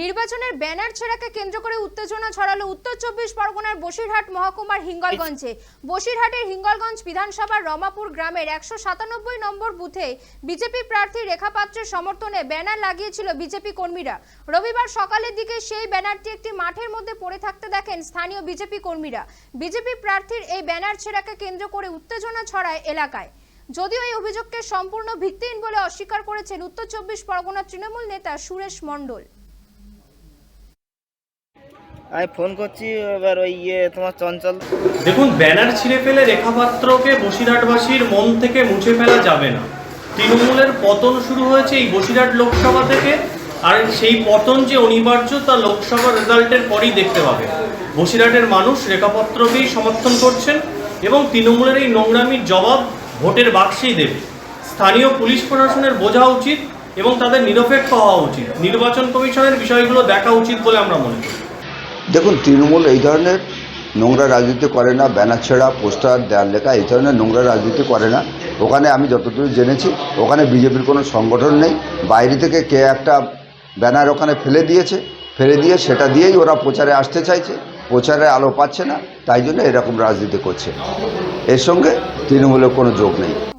নির্বাচনের ব্যানার ছেঁড়াকে কেন্দ্র করে উত্তেজনা ছড়ালো উত্তর চব্বিশ পরগনার বসিরহাট মহকুমার হিঙ্গলগঞ্জে। বসিরহাটের হিঙ্গলগঞ্জ বিধানসভার রমাপুর গ্রামের একশো সাতানব্বই নম্বর বুথে বিজেপি প্রার্থী রেখা পাত্রের সমর্থনে ব্যানার লাগিয়েছিল বিজেপি কর্মীরা। রবিবার সকালের দিকে সেই ব্যানারটি একটি মাঠের মধ্যে পড়ে থাকতে দেখেন স্থানীয় বিজেপি কর্মীরা। বিজেপি প্রার্থীর এই ব্যানার ছেঁড়াকে কেন্দ্র করে উত্তেজনা ছড়ায় এলাকায়। যদিও এই অভিযোগকে সম্পূর্ণ ভিত্তিহীন বলে অস্বীকার করেছেন উত্তর চব্বিশ পরগনার তৃণমূল নেতা সুরেশ মণ্ডল। আমি ফোন করছি, এবার ওই ইয়ে তোমার চঞ্চল। দেখুন, ব্যানার ছিঁড়ে ফেলে রেখাপাত্রকে বসিরহাটবাসীর মন থেকে মুছে ফেলা যাবে না। তৃণমূলের পতন শুরু হয়েছে এই বসিরহাট লোকসভা থেকে, আর সেই পতন যে অনিবার্য, তা লোকসভা রেজাল্টের পরেই দেখতে পাবে বসিরহাটের মানুষ রেখাপত্রকেই সমর্থন করছেন এবং তৃণমূলের এই নোংরামির জবাব ভোটের বাক্সেই দেবে। স্থানীয় পুলিশ প্রশাসনের বোঝা উচিত এবং তাদের নিরপেক্ষ হওয়া উচিত। নির্বাচন কমিশনের বিষয়গুলো দেখা উচিত বলে আমরা মনে করি। দেখুন, তৃণমূল এই ধরনের নোংরা রাজনীতি করে না, ব্যানার ছেঁড়া, পোস্টার, দেয়াল লেখা, এই ধরনের নোংরা রাজনীতি করে না। ওখানে আমি যতদূর জেনেছি, ওখানে বিজেপির কোনো সংগঠন নেই। বাইরে থেকে কে একটা ব্যানার ওখানে ফেলে দিয়েছে, ফেলে দিয়ে সেটা দিয়েই ওরা প্রচারে আসতে চাইছে। প্রচারে আলো পাচ্ছে না, তাই জন্য এরকম রাজনীতি করছে। এর সঙ্গে তৃণমূলের কোনো যোগ নেই।